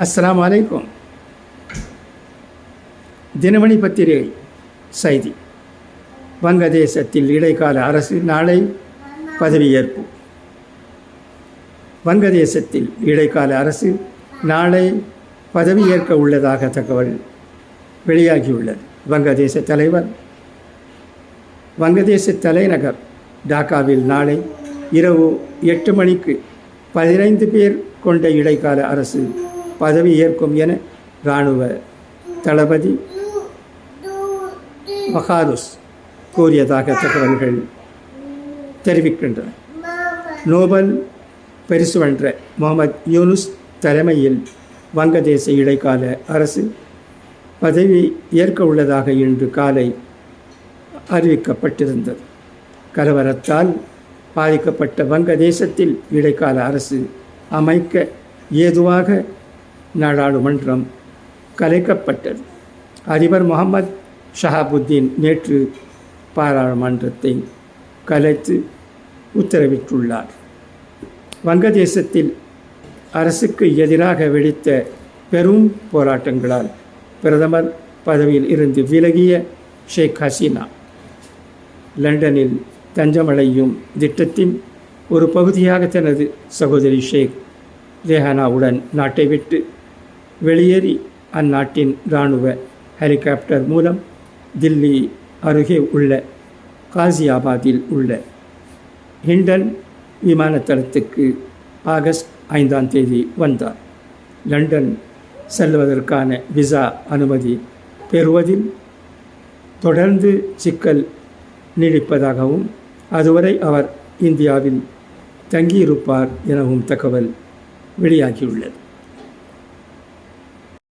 அஸ்லாம் வலைக்கும் தினமணி பத்திரிகை செய்தி. வங்கதேசத்தில் இடைக்கால அரசு நாளை பதவியேற்பு. வங்கதேசத்தில் இடைக்கால அரசு நாளை பதவியேற்க உள்ளதாக தகவல் வெளியாகியுள்ளது. வங்கதேச தலைவர் வங்கதேச தலைநகர் டாக்காவில் நாளை இரவு எட்டு மணிக்கு பதினைந்து பேர் கொண்ட இடைக்கால அரசு பதவி ஏற்கும் என இராணுவ தளபதி மகாருஸ் கூறியதாக தகவல்கள் தெரிவிக்கின்றன. நோபல் பரிசு வென்ற முகமது யூனுஸ் தலைமையில் வங்கதேச இடைக்கால அரசு பதவி ஏற்க உள்ளதாக இன்று காலை அறிவிக்கப்பட்டிருந்தது. கலவரத்தால் பாதிக்கப்பட்ட வங்கதேசத்தில் இடைக்கால அரசு அமைக்க ஏதுவாக நாடாளுமன்றம் கலைக்கப்பட்டது. அதிபர் முகமது ஷஹாபுத்தீன் நேற்று பாராளுமன்றத்தை கலைத்து உத்தரவிட்டுள்ளார். வங்கதேசத்தில் அரசுக்கு எதிராக வெடித்த பெரும் போராட்டங்களால் பிரதமர் பதவியில் இருந்து விலகிய ஷேக் ஹசீனா லண்டனில் தஞ்சமடையும் திட்டத்தின் ஒரு பகுதியாக தனது சகோதரி ஷேக் ரேஹானாவுடன் நாட்டை விட்டு வெளியேறி அந்நாட்டின் இராணுவ ஹெலிகாப்டர் மூலம் தில்லி அருகே உள்ள காசியாபாத்தில் உள்ள ஹிண்டன் விமானத்தளத்துக்கு ஆகஸ்ட் ஐந்தாம் தேதி வந்தார். லண்டன் செல்வதற்கான விசா அனுமதி பெறுவதில் தொடர்ந்து சிக்கல் நீடிப்பதாகவும் அதுவரை அவர் இந்தியாவில் தங்கியிருப்பார் எனவும் தகவல் வெளியாகியுள்ளது.